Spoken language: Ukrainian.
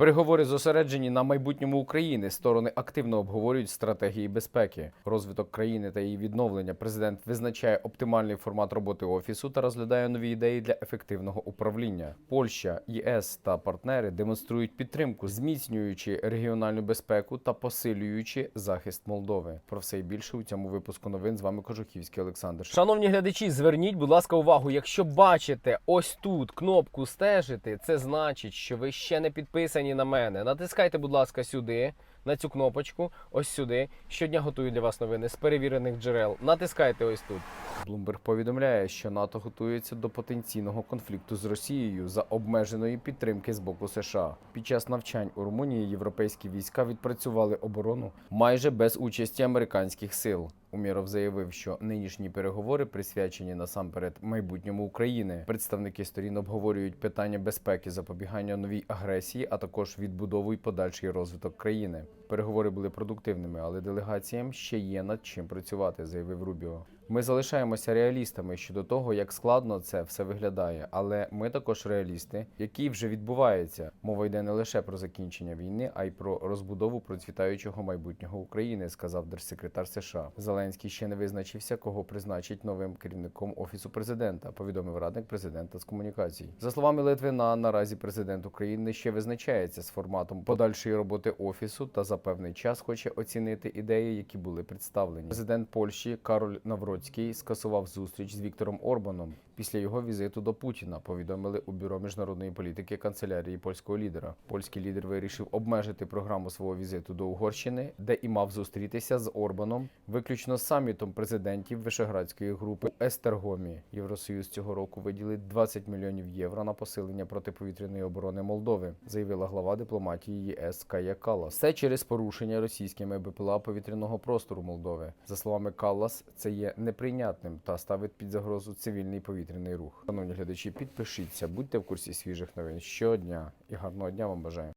Переговори зосереджені на майбутньому України. Сторони активно обговорюють стратегії безпеки, розвиток країни та її відновлення. Президент визначає оптимальний формат роботи офісу та розглядає нові ідеї для ефективного управління. Польща, ЄС та партнери демонструють підтримку, зміцнюючи регіональну безпеку та посилюючи захист Молдови. Про все і більше у цьому випуску новин з вами Кожухівський Олександр. Шановні глядачі, зверніть, будь ласка, увагу. Якщо бачите ось тут кнопку стежити, це значить, що ви ще не підписані на мене. Натискайте, будь ласка, сюди, на цю кнопочку, ось сюди. Щодня готую для вас новини з перевірених джерел. Натискайте ось тут. Bloomberg повідомляє, що НАТО готується до потенційного конфлікту з Росією за обмеженої підтримки з боку США. Під час навчань у Румунії європейські війська відпрацювали оборону майже без участі американських сил. Умєров заявив, що нинішні переговори присвячені насамперед майбутньому України. Представники сторін обговорюють питання безпеки, запобігання новій агресії, а також відбудову і подальший розвиток країни. Переговори були продуктивними, але делегаціям ще є над чим працювати, заявив Рубіо. Ми залишаємося реалістами щодо того, як складно це все виглядає, але ми також реалісти, який вже відбувається. Мова йде не лише про закінчення війни, а й про розбудову процвітаючого майбутнього України, сказав держсекретар США. Зеленський ще не визначився, кого призначить новим керівником офісу президента. Повідомив радник президента з комунікацій. За словами Литвина, наразі президент України ще визначається з форматом подальшої роботи офісу та за певний час хоче оцінити ідеї, які були представлені. Президент Польщі Кароль Навроцький скасував зустріч з Віктором Орбаном після його візиту до Путіна. Повідомили у бюро міжнародної політики канцелярії польського лідера. Польський лідер вирішив обмежити програму свого візиту до Угорщини, де і мав зустрітися з Орбаном, виключно самітом президентів Вишеградської групи у Естергомі. Євросоюз цього року виділить 20 мільйонів євро на посилення протиповітряної оборони Молдови, заявила глава дипломатії ЄС Кая Каллас. Це через порушення російськими БПЛА повітряного простору Молдови. За словами Каллас, це є неприйнятним та ставить під загрозу цивільний повітряний рух. Шановні глядачі, підпишіться, будьте в курсі свіжих новин щодня і гарного дня вам бажаю.